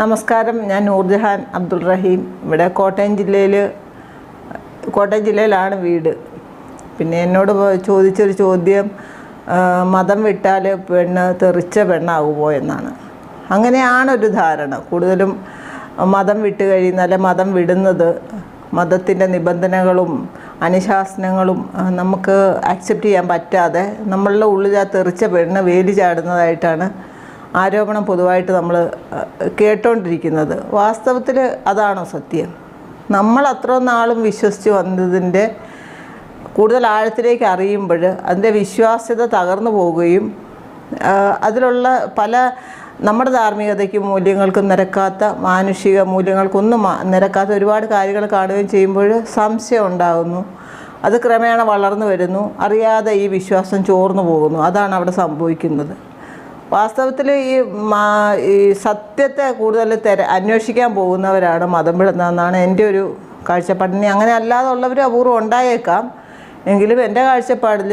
നമസ്കാരം. ഞാൻ നൂർജഹാൻ അബ്ദുൾ റഹീം. ഇവിടെ കോട്ടയം ജില്ലയിൽ കോട്ടയം ജില്ലയിലാണ് വീട്. പിന്നെ എന്നോട് ചോദിച്ചൊരു ചോദ്യം മതം വിട്ടാൽ പെണ്ണ് തെറിച്ച പെണ്ണാകുമോ എന്നാണ്. അങ്ങനെയാണൊരു ധാരണ. കൂടുതലും മതം വിട്ട് കഴിയുന്ന അല്ലെ മതം വിടുന്നത് മതത്തിന്റെ നിബന്ധനകളും അനുശാസനങ്ങളും നമുക്ക് അക്സെപ്റ്റ് ചെയ്യാൻ പറ്റാതെ നമ്മളുടെ ഉള്ളിൽ ആ തെറിച്ച പെണ്ണ് വേലി ചാടുന്നതായിട്ടാണ് ആരോപണം പൊതുവായിട്ട് നമ്മൾ കേട്ടോണ്ടിരിക്കുന്നത്. വാസ്തവത്തിൽ അതാണോ സത്യം? നമ്മൾ അത്ര നാളും വിശ്വസിച്ച് വന്നതിന്റെ കൂടുതൽ ആഴത്തിലേക്ക് അറിയുമ്പോൾ അതിന്റെ വിശ്വാസ്യത തകർന്നു പോവുകയും അതിലുള്ള പല നമ്മുടെ ധാർമ്മികതയ്ക്കും മൂല്യങ്ങൾക്കും നിരക്കാത്ത മാനുഷിക മൂല്യങ്ങൾക്കൊന്നും നിരക്കാത്ത ഒരുപാട് കാര്യങ്ങൾ കാണുകയും ചെയ്യുമ്പോൾ സംശയം ഉണ്ടാകുന്നു. അത് ക്രമേണ വളർന്നു വരുന്നു. അറിയാതെ ഈ വിശ്വാസം ചോർന്നു പോകുന്നു. അതാണ് അവിടെ സംഭവിക്കുന്നത്. വാസ്തവത്തിൽ ഈ ഈ സത്യത്തെ കൂടുതൽ തെര അന്വേഷിക്കാൻ പോകുന്നവരാണ് മതം വിടുന്നതെന്നാണ് എന്റെ ഒരു കാഴ്ചപ്പാടിന് അങ്ങനെ അല്ലാതെ ഉള്ളവർ അപൂർവം ഉണ്ടായേക്കാം. എങ്കിലും എന്റെ കാഴ്ചപ്പാടിൽ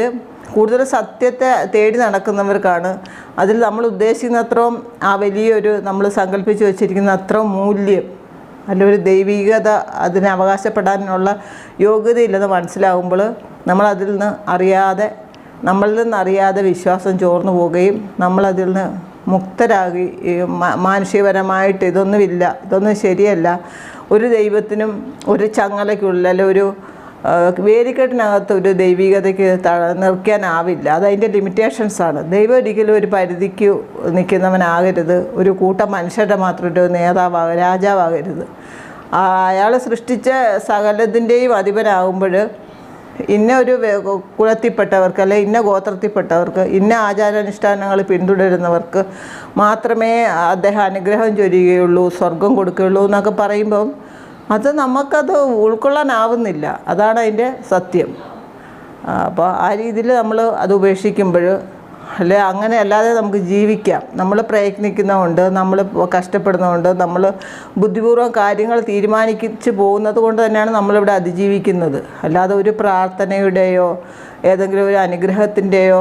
കൂടുതൽ സത്യത്തെ തേടി നടക്കുന്നവർക്കാണ് അതിൽ നമ്മൾ ഉദ്ദേശിക്കുന്ന അത്രയും ആ വലിയൊരു നമ്മൾ സങ്കല്പിച്ച് വെച്ചിരിക്കുന്ന അത്രയും മൂല്യം അല്ല ഒരു ദൈവികത അതിനെ അവകാശപ്പെടാനുള്ള യോഗ്യതയില്ലെന്ന് മനസ്സിലാകുമ്പോൾ നമ്മൾ നിന്ന് അറിയാതെ നമ്മളിൽ നിന്നറിയാതെ വിശ്വാസം ചോർന്നു പോവുകയും നമ്മളതിൽ നിന്ന് മുക്തരാകി മാനുഷികപരമായിട്ട് ഇതൊന്നുമില്ല ഇതൊന്നും ശരിയല്ല. ഒരു ദൈവത്തിനും ഒരു ചങ്ങലയ്ക്കുള്ളിൽ അല്ലെ ഒരു വേലിക്കെട്ടിനകത്ത് ഒരു ദൈവികതയ്ക്ക് നിർക്കാനാവില്ല അതതിന്റെ ലിമിറ്റേഷൻസാണ് ദൈവം ഒരിക്കലും ഒരു പരിധിക്ക് നിൽക്കുന്നവനാകരുത്. ഒരു കൂട്ടം മനുഷ്യരുടെ മാത്രം ഒരു നേതാവാക രാജാവാകരുത്. അയാൾ സൃഷ്ടിച്ച സകലത്തിന്റെയും അധിപനാകുമ്പോൾ ഇന്ന ഒരു കുലത്തിൽപ്പെട്ടവർക്ക് അല്ലെ ഇന്ന ഗോത്രത്തിൽപ്പെട്ടവർക്ക് ഇന്ന ആചാരാനുഷ്ഠാനങ്ങൾ പിന്തുടരുന്നവർക്ക് മാത്രമേ അദ്ദേഹം അനുഗ്രഹം ചൊരിയുകയുള്ളൂ സ്വർഗം കൊടുക്കുകയുള്ളൂ എന്നൊക്കെ പറയുമ്പം അത് നമുക്കത് ഉൾക്കൊള്ളാനാവുന്നില്ല. അതാണ് അതിന്റെ സത്യം. അപ്പോൾ ആ രീതിയിൽ നമ്മൾ അത് ഉപേക്ഷിക്കുമ്പോൾ അല്ലെ? അങ്ങനെ അല്ലാതെ നമുക്ക് ജീവിക്കാം. നമ്മൾ പ്രയത്നിക്കുന്നതുകൊണ്ട് നമ്മൾ കഷ്ടപ്പെടുന്നതുകൊണ്ട് നമ്മൾ ബുദ്ധിപൂർവം കാര്യങ്ങൾ തീരുമാനിച്ച് പോകുന്നത് കൊണ്ട് തന്നെയാണ് നമ്മളിവിടെ അതിജീവിക്കുന്നത്. അല്ലാതെ ഒരു പ്രാർത്ഥനയുടെയോ ഏതെങ്കിലും ഒരു അനുഗ്രഹത്തിന്റെയോ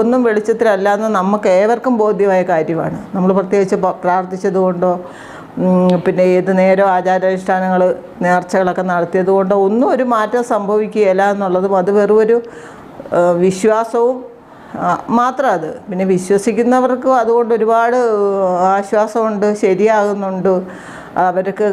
ഒന്നും വെളിച്ചത്തിലല്ലാന്ന് നമുക്ക് ഏവർക്കും ബോധ്യമായ കാര്യമാണ്. നമ്മൾ പ്രത്യേകിച്ച് പ്രാർത്ഥിച്ചതുകൊണ്ടോ പിന്നെ ഏത് നേരോ ആചാരാനുഷ്ഠാനങ്ങൾ നേർച്ചകളൊക്കെ നടത്തിയത് കൊണ്ടോ ഒന്നും ഒരു മാറ്റം സംഭവിക്കുകയില്ല എന്നുള്ളതും അത് വെറും ഒരു വിശ്വാസവും മാത്രം അത് പിന്നെ വിശ്വസിക്കുന്നവർക്കും അതുകൊണ്ട് ഒരുപാട് ആശ്വാസമുണ്ട് ശരിയാകുന്നുണ്ട്. അവർക്ക്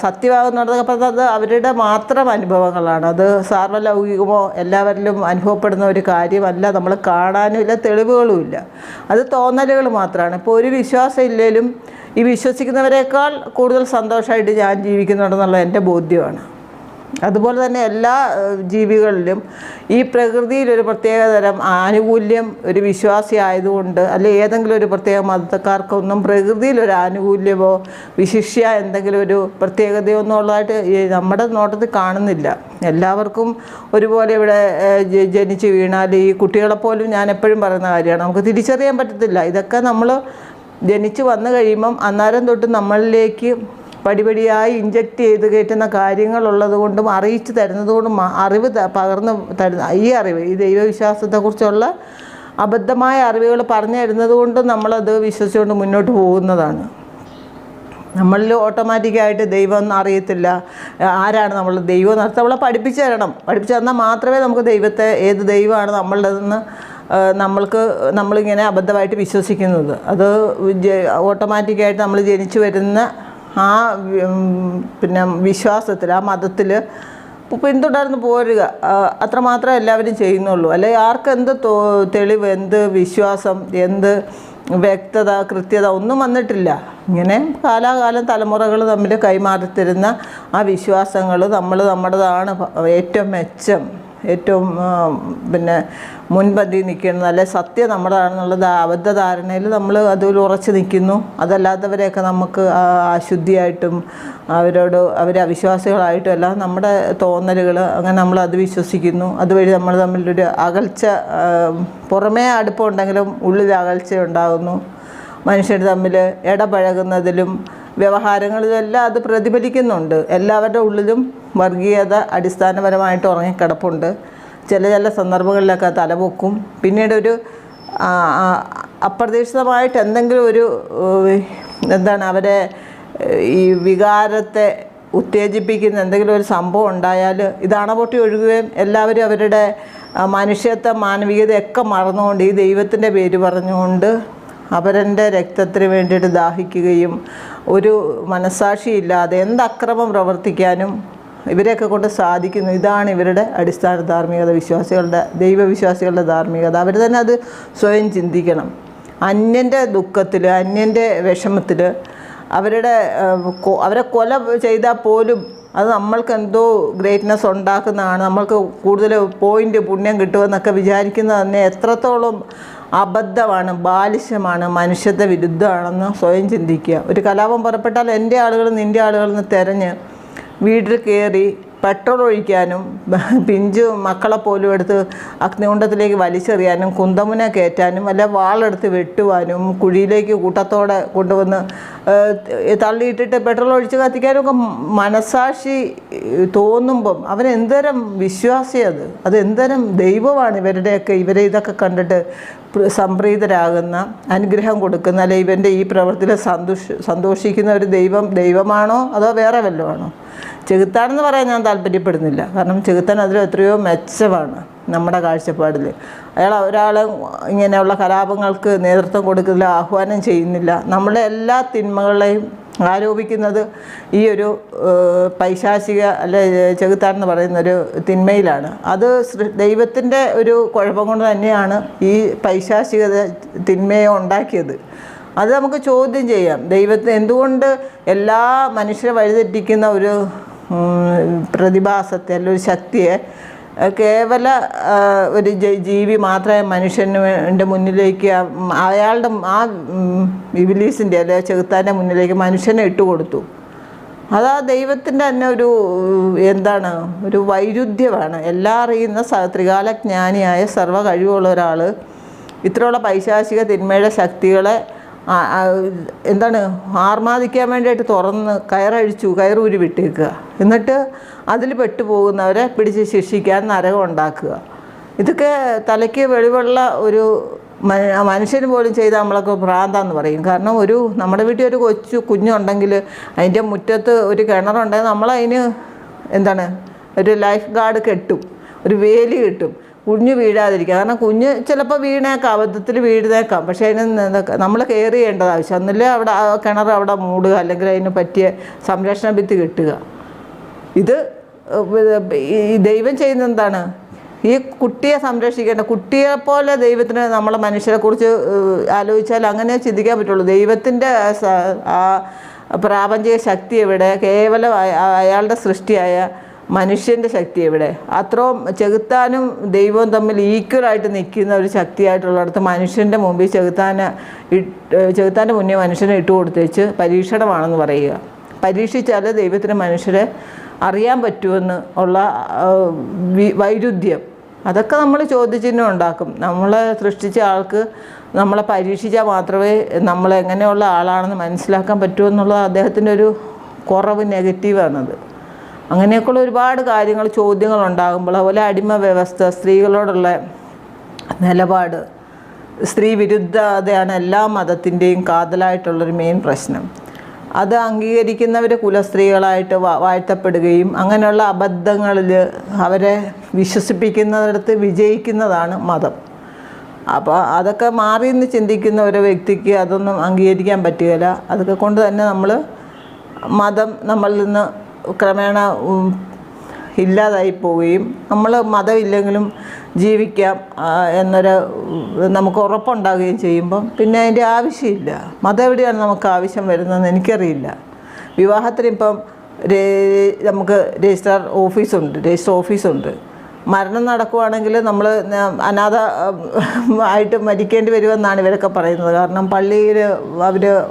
സത്യമാകുന്നുണ്ടെന്നൊക്കെ അത് അവരുടെ മാത്രം അനുഭവങ്ങളാണ്. അത് സാർവലൗകികമോ എല്ലാവരിലും അനുഭവപ്പെടുന്ന ഒരു കാര്യമല്ല. നമ്മൾ കാണാനും ഇല്ല തെളിവുകളുമില്ല അത് തോന്നലുകൾ മാത്രമാണ്. ഇപ്പോൾ ഒരു വിശ്വാസം ഇല്ലെങ്കിലും ഈ വിശ്വസിക്കുന്നവരെക്കാൾ കൂടുതൽ സന്തോഷമായിട്ട് ഞാൻ ജീവിക്കുന്നുണ്ടെന്നുള്ള എന്റെ ബോധ്യമാണ്. അതുപോലെ തന്നെ എല്ലാ ജീവികളിലും ഈ പ്രകൃതിയിൽ ഒരു പ്രത്യേകതരം ആനുകൂല്യം ഒരു വിശ്വാസി ആയതുകൊണ്ട് അല്ലെ ഏതെങ്കിലും ഒരു പ്രത്യേക മതക്കാർക്കൊന്നും പ്രകൃതിയിൽ ഒരു ആനുകൂല്യമോ വിശിഷ്യ എന്തെങ്കിലും ഒരു പ്രത്യേകതയോ എന്നുള്ളതായിട്ട് നമ്മുടെ നോട്ടത്തിൽ കാണുന്നില്ല. എല്ലാവർക്കും ഒരുപോലെ ഇവിടെ ജനിച്ച് വീണാൽ ഈ കുട്ടികളെപ്പോലും ഞാൻ എപ്പോഴും പറയുന്ന കാര്യമാണ്. നമുക്ക് തിരിച്ചറിയാൻ പറ്റത്തില്ല. ഇതൊക്കെ നമ്മൾ ജനിച്ചു വന്നു കഴിയുമ്പം അന്നേരം തൊട്ട് നമ്മളിലേക്ക് പടിപടിയായി ഇഞ്ചക്റ്റ് ചെയ്ത് കയറ്റുന്ന കാര്യങ്ങളുള്ളത് കൊണ്ടും അറിയിച്ചു തരുന്നത് കൊണ്ടും അറിവ് പകർന്ന് തരുന്ന ഈ അറിവ് ഈ ദൈവവിശ്വാസത്തെക്കുറിച്ചുള്ള അബദ്ധമായ അറിവുകൾ പറഞ്ഞു തരുന്നത് കൊണ്ടും നമ്മളത് വിശ്വസിച്ചുകൊണ്ട് മുന്നോട്ട് പോകുന്നതാണ്. നമ്മളിൽ ഓട്ടോമാറ്റിക്കായിട്ട് ദൈവം അറിയത്തില്ല. ആരാണ് നമ്മൾ ദൈവം എന്ന് നമ്മളെ പഠിപ്പിച്ചു തരണം. പഠിപ്പിച്ചു തന്നാൽ മാത്രമേ നമുക്ക് ദൈവത്തെ ഏത് ദൈവമാണ് നമ്മളുടേതെന്ന് നമ്മൾക്ക് നമ്മളിങ്ങനെ അബദ്ധമായിട്ട് വിശ്വസിക്കുന്നത്. അത് ഓട്ടോമാറ്റിക്കായിട്ട് നമ്മൾ ജനിച്ചു വരുന്ന ആ പിന്നെ വിശ്വാസത്തിൽ ആ മതത്തിൽ പിന്തുടർന്ന് പോരുക. അത്രമാത്രം എല്ലാവരും ചെയ്യുന്നുള്ളൂ. അല്ലെ ആർക്ക് എന്ത് തെളിവ് എന്ത് വിശ്വാസം എന്ത് വ്യക്തത കൃത്യത ഒന്നും വന്നിട്ടില്ല. ഇങ്ങനെ കാലാകാലം തലമുറകൾ തമ്മിൽ കൈമാറിത്തരുന്ന ആ വിശ്വാസങ്ങൾ നമ്മൾ നമ്മുടേതാണ് ഏറ്റവും മെച്ചം. ഏറ്റവും പിന്നെ മുൻപന്തി നിൽക്കുന്നത് അല്ലെ സത്യം നമ്മുടേതാണെന്നുള്ളത് അബദ്ധധാരണയിൽ നമ്മൾ അതിൽ ഉറച്ചു നിൽക്കുന്നു. അതല്ലാത്തവരെയൊക്കെ നമുക്ക് അശുദ്ധിയായിട്ടും അവരോട് അവരെ അവിശ്വാസികളായിട്ടും എല്ലാം നമ്മുടെ തോന്നലുകൾ അങ്ങനെ നമ്മൾ അത് വിശ്വസിക്കുന്നു. അതുവഴി നമ്മൾ തമ്മിലൊരു അകൽച്ച പുറമേ അടുപ്പമുണ്ടെങ്കിലും ഉള്ളിൽ അകൽച്ച ഉണ്ടാകുന്നു. മനുഷ്യർ തമ്മിൽ ഇടപഴകുന്നതിലും വ്യവഹാരങ്ങളിലും എല്ലാം അത് പ്രതിഫലിക്കുന്നുണ്ട്. എല്ലാവരുടെ ഉള്ളിലും വർഗീയത അടിസ്ഥാനപരമായിട്ട് ഉറങ്ങിക്കിടപ്പുണ്ട്. ചില ചില സന്ദർഭങ്ങളിലൊക്കെ തലപൊക്കും. പിന്നീട് ഒരു അപ്രതീക്ഷിതമായിട്ട് എന്തെങ്കിലും ഒരു എന്താണ് അവരെ ഈ വികാരത്തെ ഉത്തേജിപ്പിക്കുന്ന എന്തെങ്കിലും ഒരു സംഭവം ഉണ്ടായാൽ ഇത് അണപൊട്ടി ഒഴുകുകയും എല്ലാവരും അവരുടെ മനുഷ്യത്വ മാനവികതയൊക്കെ മറന്നുകൊണ്ട് ഈ ദൈവത്തിന്റെ പേര് പറഞ്ഞുകൊണ്ട് അവരന്റെ രക്തത്തിന് വേണ്ടിയിട്ട് ദാഹിക്കുകയും ഒരു മനസാക്ഷിയില്ലാതെ എന്ത് അക്രമം പ്രവർത്തിക്കാനും ഇവരെയൊക്കെ കൊണ്ട് സാധിക്കുന്നു. ഇതാണ് ഇവരുടെ അടിസ്ഥാന ധാർമ്മികത വിശ്വാസികളുടെ ദൈവവിശ്വാസികളുടെ ധാർമ്മികത. അവർ തന്നെ അത് സ്വയം ചിന്തിക്കണം. അന്യന്റെ ദുഃഖത്തിൽ അന്യന്റെ വിഷമത്തിൽ അവരുടെ അവരെ കൊല ചെയ്താൽ പോലും അത് നമ്മൾക്ക് എന്തോ ഗ്രേറ്റ്നെസ് ഉണ്ടാക്കുന്നതാണ്. നമ്മൾക്ക് കൂടുതൽ പോയിന്റ് പുണ്യം കിട്ടുമെന്നൊക്കെ വിചാരിക്കുന്നത് തന്നെ എത്രത്തോളം അബദ്ധമാണ് ബാലിശമാണ് മനുഷ്യത്വ വിരുദ്ധമാണെന്ന് സ്വയം ചിന്തിക്കുക. ഒരു കലാപം പുറപ്പെട്ടാൽ എന്റെ ആളുകൾ നിന്റെ ആളുകൾ എന്ന് തിരഞ്ഞ് വീട്ടിൽ കയറി പെട്രോൾ ഒഴിക്കാനും പിഞ്ചു മക്കളെ പോലും എടുത്ത് അഗ്നികുണ്ടത്തിലേക്ക് വലിച്ചെറിയാനും കുന്തമുന കയറ്റാനും അല്ല വാളെടുത്ത് വെട്ടുവാനും കുഴിയിലേക്ക് കൂട്ടത്തോടെ കൊണ്ടുവന്ന് തള്ളിയിട്ടിട്ട് പെട്രോൾ ഒഴിച്ച് കത്തിക്കാനൊക്കെ മനസാക്ഷി തോന്നുമ്പം അവൻ എന്തരം വിശ്വാസി അത്? അത് എന്തരം ദൈവമാണ് ഇവരുടെയൊക്കെ ഇവരെ ഇതൊക്കെ കണ്ടിട്ട് സംപ്രീതരാകുന്ന അനുഗ്രഹം കൊടുക്കുന്ന അല്ലെ ഇവന്റെ ഈ പ്രവൃത്തിയിൽ സന്തോഷ സന്തോഷിക്കുന്ന ഒരു ദൈവം ദൈവമാണോ അതോ വേറെ വല്ലതും ചെകുത്താനെന്ന് പറയാൻ ഞാൻ താല്പര്യപ്പെടുന്നില്ല. കാരണം ചെകുത്താൻ അതിൽ എത്രയോ മെച്ചമാണ്. നമ്മുടെ കാഴ്ചപ്പാടിൽ. അയാൾ ഒരാൾ ഇങ്ങനെയുള്ള കലാപങ്ങൾക്ക് നേതൃത്വം കൊടുക്കുന്നില്ല ആഹ്വാനം ചെയ്യുന്നില്ല. നമ്മളെ എല്ലാ തിന്മകളെയും ആരോപിക്കുന്നത് ഈ ഒരു പൈശാചിക അല്ലെ ചെകുത്താൻ എന്ന് പറയുന്ന ഒരു തിന്മയിലാണ്. അത് ദൈവത്തിന്റെ ഒരു കുഴപ്പം കൊണ്ട് തന്നെയാണ് ഈ പൈശാചിക തിന്മയെ ഉണ്ടാക്കിയത്. അത് നമുക്ക് ചോദ്യം ചെയ്യാം. ദൈവത്തിന് എന്തുകൊണ്ട് എല്ലാ മനുഷ്യരെ വഴിതെറ്റിക്കുന്ന ഒരു പ്രതിഭാസത്തെ അല്ല ഒരു ശക്തിയെ കേവല ഒരു ജീവി മാത്രമേ മനുഷ്യന് വേണ്ട മുന്നിലേക്ക് അയാളുടെ ആ വിബിലീസിന്റെ അല്ലെ ചെകുത്താന്റെ മുന്നിലേക്ക് മനുഷ്യനെ ഇട്ടുകൊടുത്തു അതാ ദൈവത്തിന്റെ തന്നെ ഒരു എന്താണ് ഒരു വൈരുദ്ധ്യമാണ്. എല്ലാം അറിയുന്ന ത്രികാലജ്ഞാനിയായ സർവ കഴിവുള്ള ഒരാൾ ഇത്രയുള്ള പൈശാചിക തിന്മയുടെ ശക്തികളെ എന്താണ് ആർമാദിക്കാൻ വേണ്ടിയിട്ട് തുറന്ന് കയറഴിച്ചു കയറൂരി വിട്ടേക്കുക. എന്നിട്ട് അതിൽ പെട്ടുപോകുന്നവരെ പിടിച്ച് ശിക്ഷിക്കാൻ നരകം ഉണ്ടാക്കുക. ഇതൊക്കെ തലയ്ക്ക് വെളിവുള്ള ഒരു മനുഷ്യന് പോലും ചെയ്ത നമ്മളൊക്കെ ഭ്രാന്താന്ന് പറയും. കാരണം ഒരു നമ്മുടെ വീട്ടിൽ ഒരു കൊച്ചു കുഞ്ഞുണ്ടെങ്കിൽ അതിന്റെ മുറ്റത്ത് ഒരു കിണറുണ്ടെങ്കിൽ നമ്മളതിന് എന്താണ് ഒരു ലൈഫ് ഗാർഡ് കെട്ടും ഒരു വേലി കെട്ടും. കുഞ്ഞ് വീഴാതിരിക്കുക. കാരണം കുഞ്ഞ് ചിലപ്പോൾ വീണേക്കാം അബദ്ധത്തിൽ വീഴുന്നേക്കാം. പക്ഷേ അതിന് നമ്മൾ കെയർ ചെയ്യേണ്ടത് ആവശ്യം. ഒന്നില്ലേ അവിടെ കിണർ അവിടെ മൂടുക അല്ലെങ്കിൽ അതിന് പറ്റിയ സംരക്ഷണ ഭിത്തി കിട്ടുക. ഇത് ദൈവം ചെയ്യുന്ന എന്താണ്? ഈ കുട്ടിയെ സംരക്ഷിക്കേണ്ട കുട്ടിയെ പോലെ ദൈവത്തിന് നമ്മളെ മനുഷ്യരെക്കുറിച്ച് കുറിച്ച് ആലോചിച്ചാൽ അങ്ങനെ ചിന്തിക്കാൻ പറ്റുള്ളൂ. ദൈവത്തിന്റെ ആ പ്രാപഞ്ചിക ശക്തി എവിടെ? കേവലം അയാളുടെ സൃഷ്ടിയായ മനുഷ്യന്റെ ശക്തി എവിടെ? അത്രയും ചെകുത്താനും ദൈവവും തമ്മിൽ ഈക്വലായിട്ട് നിൽക്കുന്ന ഒരു ശക്തിയായിട്ടുള്ളിടത്ത് മനുഷ്യന്റെ മുമ്പിൽ ചെകുത്താന് ചെകുത്താന്റെ മുന്നേ മനുഷ്യനെ ഇട്ട് കൊടുത്തേച്ച് പരീക്ഷണമാണെന്ന് പറയുക. പരീക്ഷിച്ചാൽ ദൈവത്തിന് മനുഷ്യരെ അറിയാൻ പറ്റുമെന്ന് ഉള്ള വൈരുദ്ധ്യം. അതൊക്കെ നമ്മൾ ചോദ്യചിഹ്നം ഉണ്ടാക്കും. നമ്മളെ സൃഷ്ടിച്ച ആൾക്ക് നമ്മളെ പരീക്ഷിച്ചാൽ മാത്രമേ നമ്മൾ എങ്ങനെയുള്ള ആളാണെന്ന് മനസ്സിലാക്കാൻ പറ്റൂ അദ്ദേഹത്തിന്റെ ഒരു കുറവ് നെഗറ്റീവാണത് അങ്ങനെയൊക്കെയുള്ള ഒരുപാട് കാര്യങ്ങൾ ചോദ്യങ്ങൾ ഉണ്ടാകുമ്പോൾ അതുപോലെ അടിമ വ്യവസ്ഥ സ്ത്രീകളോടുള്ള നിലപാട് സ്ത്രീ വിരുദ്ധതയാണ് എല്ലാ മതത്തിന്റെയും കാതലായിട്ടുള്ളൊരു മെയിൻ പ്രശ്നം. അത് അംഗീകരിക്കുന്നവർ കുലസ്ത്രീകളായിട്ട് വാഴ്ത്തപ്പെടുകയും അങ്ങനെയുള്ള അബദ്ധങ്ങളിൽ അവരെ വിശ്വസിപ്പിക്കുന്നിടത്ത് വിജയിക്കുന്നതാണ് മതം. അപ്പോൾ അതൊക്കെ മാറി എന്ന് ചിന്തിക്കുന്ന ഒരു വ്യക്തിക്ക് അതൊന്നും അംഗീകരിക്കാൻ പറ്റുകയില്ല. അതൊക്കെ കൊണ്ട് തന്നെ നമ്മൾ മതം നമ്മളിൽ നിന്ന് ക്രമേണ ഇല്ലാതായി പോവുകയും നമ്മൾ മതമില്ലെങ്കിലും ജീവിക്കാം എന്നൊരു നമുക്ക് ഉറപ്പുണ്ടാകുകയും ചെയ്യുമ്പം പിന്നെ അതിന്റെ ആവശ്യമില്ല. മതം എവിടെയാണ് നമുക്ക് ആവശ്യം വരുന്നതെന്ന് എനിക്കറിയില്ല. വിവാഹത്തിന് ഇപ്പം രേ- നമുക്ക് രജിസ്ട്രാർ ഓഫീസുണ്ട് രജിസ്റ്റർ ഓഫീസുണ്ട്. മരണം നടക്കുവാണെങ്കിൽ നമ്മൾ അനാഥ ആയിട്ട് മരിക്കേണ്ടി വരുമെന്നാണ് ഇവരൊക്കെ പറയുന്നത്. കാരണം പള്ളിയിൽ അവർ